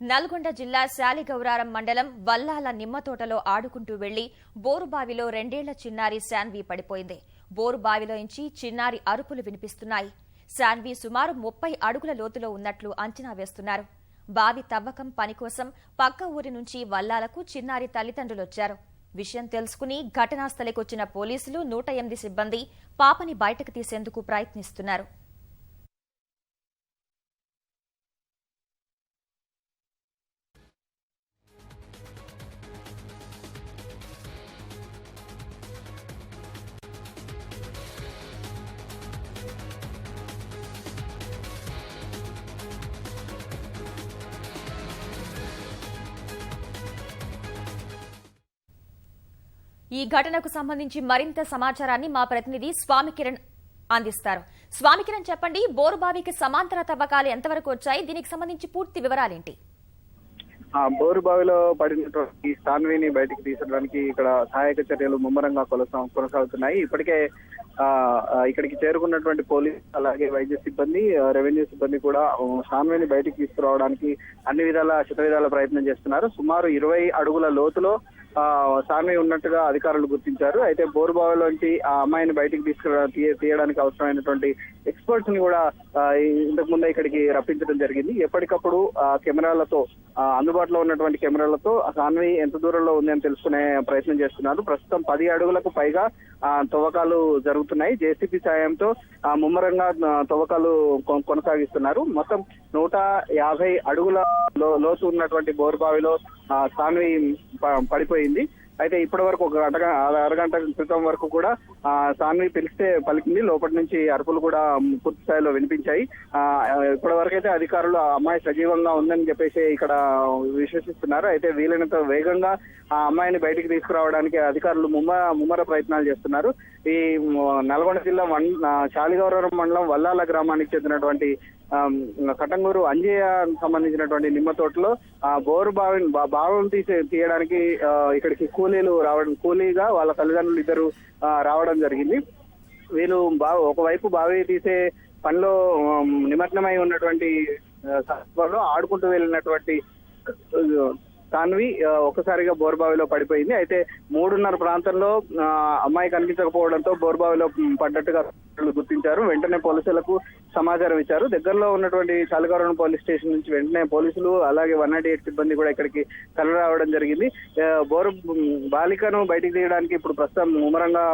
నల్గొండ జిల్లా శాలిగౌరారం మండలం వల్లాల నిమ్మతోటలో ఆడుకుంటూ వెళ్ళి బోరుబావిలో రెండేళ్ళ చిన్నారి శాన్వి పడిపోయింది. బోరుబావిలోంచి చిన్నారి అరుపులు వినిపిస్తున్నాయి. శాన్వి సుమారు ముప్పై అడుగుల లోతులో ఉన్నట్లు అంచనా వేస్తున్నారు. బావి తవ్వకం పని కోసం పక్క ఊరి నుంచి వల్లాలకు చిన్నారి తల్లిదండ్రులొచ్చారు. విషయం తెలుసుకుని ఘటనా స్థలికొచ్చిన పోలీసులు నూట ఎనిమిది సిబ్బంది పాపని బయటకు తీసేందుకు ప్రయత్నిస్తున్నారు. ఈ ఘటనకు సంబంధించి మరింత సమాచారాన్ని మా ప్రతినిధి స్వామి కిరణ్ అందిస్తారు. స్వామి కిరణ్ చెప్పండి బోరుబావికి సమాంతర తవ్వకాలు ఎంతవరకు వచ్చాయి? దీనికి సంబంధించి పూర్తి వివరాలేంటి? ఆ బోరు బావిలో పడినటువంటి సాన్వీని బయటికి తీసడానికి ఇక్కడ సహాయక చర్యలు ముమ్మరంగా కొనసా కొనసాగుతున్నాయి. ఇప్పటికే ఆ ఇక్కడికి చేరుకున్నటువంటి పోలీస్ అలాగే వైద్య సిబ్బంది రెవెన్యూ సిబ్బంది కూడా సాన్వేని బయటికి తీసుకురావడానికి అన్ని విధాల శత విధాల ప్రయత్నం చేస్తున్నారు. సుమారు ఇరవై అడుగుల లోతులో ఆ ఉన్నట్టుగా అధికారులు గుర్తించారు. అయితే బోరుబావిలోంచి ఆ అమ్మాయిని బయటికి తీసుకురా తీయడానికి అవసరమైనటువంటి ఎక్స్పర్ట్స్ని కూడా ఇంతకు ముందే ఇక్కడికి రప్పించడం జరిగింది. ఎప్పటికప్పుడు ఆ కెమెరాలతో అందుబాటులో ఉన్నటువంటి కెమెరాలతో ఆ సాన్వి ఎంత దూరంలో ఉంది అని తెలుసుకునే ప్రయత్నం చేస్తున్నారు. ప్రస్తుతం పది అడుగులకు పైగా ఆ, తవ్వకాలు జరుగుతున్నాయి. జేసీపీ సాయంతో ఆ, ముమ్మరంగా తవ్వకాలు కొ- కొనసాగిస్తున్నారు. మొత్తం నూట యాభై అడుగుల లోతు ఉన్నటువంటి బోరుబావిలో సాన్వి ప- పడిపోయింది. అయితే ఇప్పటి వరకు ఒక గంట అరగంట క్రితం వరకు కూడా ఆ సాన్వి పిలిస్తే పలికింది. లోపటి నుంచి అరుపులు కూడా పూర్తి స్థాయిలో వినిపించాయి. ఆ ఇప్పటి వరకు అయితే అధికారులు ఆ అమ్మాయి సజీవంగా ఉందని చెప్పేసి ఇక్కడ విశ్వసిస్తున్నారు. అయితే వీలైనంత వేగంగా ఆ అమ్మాయిని బయటికి తీసుకురావడానికి అధికారులు ముమ్మ ముమ్మర ప్రయత్నాలు చేస్తున్నారు. ఈ నల్గొండ జిల్లా మండ శాలిగౌరవరం మండలం వల్లాల గ్రామానికి చెందినటువంటి కటంగూరు అంజయ్య సంబంధించినటువంటి నిమ్మ తోటలో ఆ బోరు బావి బా- తీసే తీయడానికి ఆ, ఇక్కడికి కూలీలు రావడం కూలీగా వాళ్ళ తల్లిదండ్రులు ఇద్దరు ఆ, రావడం జరిగింది. వీళ్ళు బావి ఒకవైపు బావి తీసే పనిలో నిమగ్నమై ఉన్నటువంటి సందర్భంలో ఆడుకుంటూ వెళ్ళినటువంటి సాన్వి ఒక్కసారిగా బోర్బావిలో పడిపోయింది. అయితే మూడున్నర ప్రాంతంలో అమ్మాయి కనిపించకపోవడంతో బోర్బావిలో పడ్డట్టుగా గుర్తించారు. వెంటనే పోలీసులకు సమాచారం ఇచ్చారు. దగ్గరలో ఉన్నటువంటి చాలకవరం పోలీస్ స్టేషన్ నుంచి వెంటనే పోలీసులు అలాగే వన్ నాట్ ఎయిట్ సిబ్బంది కూడా ఇక్కడికి తరలి రావడం జరిగింది బోరు బాలికను బయటికి తీయడానికి ఇప్పుడు ప్రస్తుతం ముమ్మరంగా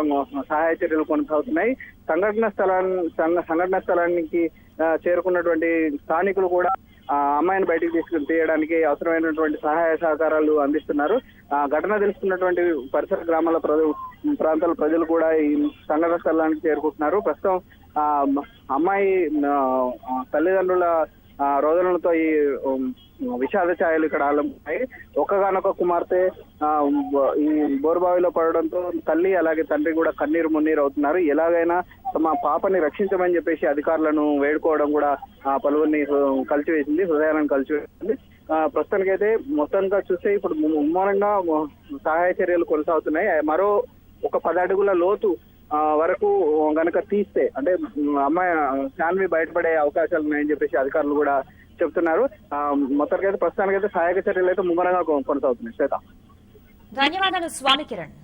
సహాయ చర్యలు కొనసాగుతున్నాయి. సంఘటన స్థలాన్ని సంఘటన స్థలానికి చేరుకున్నటువంటి స్థానికులు కూడా అమ్మాయిని బయటకు తీసుకుని తీయడానికి అవసరమైనటువంటి సహాయ సహకారాలు అందిస్తున్నారు. ఆ ఘటన తెలుసుకున్నటువంటి పరిసర గ్రామాల ప్రాంతాల ప్రజలు కూడా ఈ సంఘటన స్థలానికి చేరుకుంటున్నారు. ప్రస్తుతం ఆ అమ్మాయి తల్లిదండ్రుల రోదనలతో ఈ విషాద ఛాయలు ఇక్కడ ఆలంబాయి ఒక్కగానొక్క కుమార్తె ఈ బోరుబావిలో పడడంతో తల్లి అలాగే తండ్రి కూడా కన్నీరు మున్నీరు అవుతున్నారు. ఎలాగైనా తమ పాపని రక్షించమని చెప్పేసి అధికారులను వేడుకోవడం కూడా పలువురిని కలిసివేసింది కలిచివేసింది హృదయాలను కలిచివేసింది. ఆ, ప్రస్తుతానికైతే మొత్తంగా చూస్తే ఇప్పుడు ము- ముమ్మరంగా సహాయ చర్యలు కొనసాగుతున్నాయి. మరో ఒక పది అడుగుల లోతు వరకు గనక తీస్తే అంటే అమ్మాయి శాన్వి బయటపడే అవకాశాలు ఉన్నాయని చెప్పేసి అధికారులు కూడా చెప్తున్నారు. మొత్తానికైతే ప్రస్తుతానికైతే సహాయక చర్యలు అయితే ముమ్మరంగా కొనసాగుతున్నాయి. శ్వేత. ధన్యవాదాలు స్వామి కిరణ్.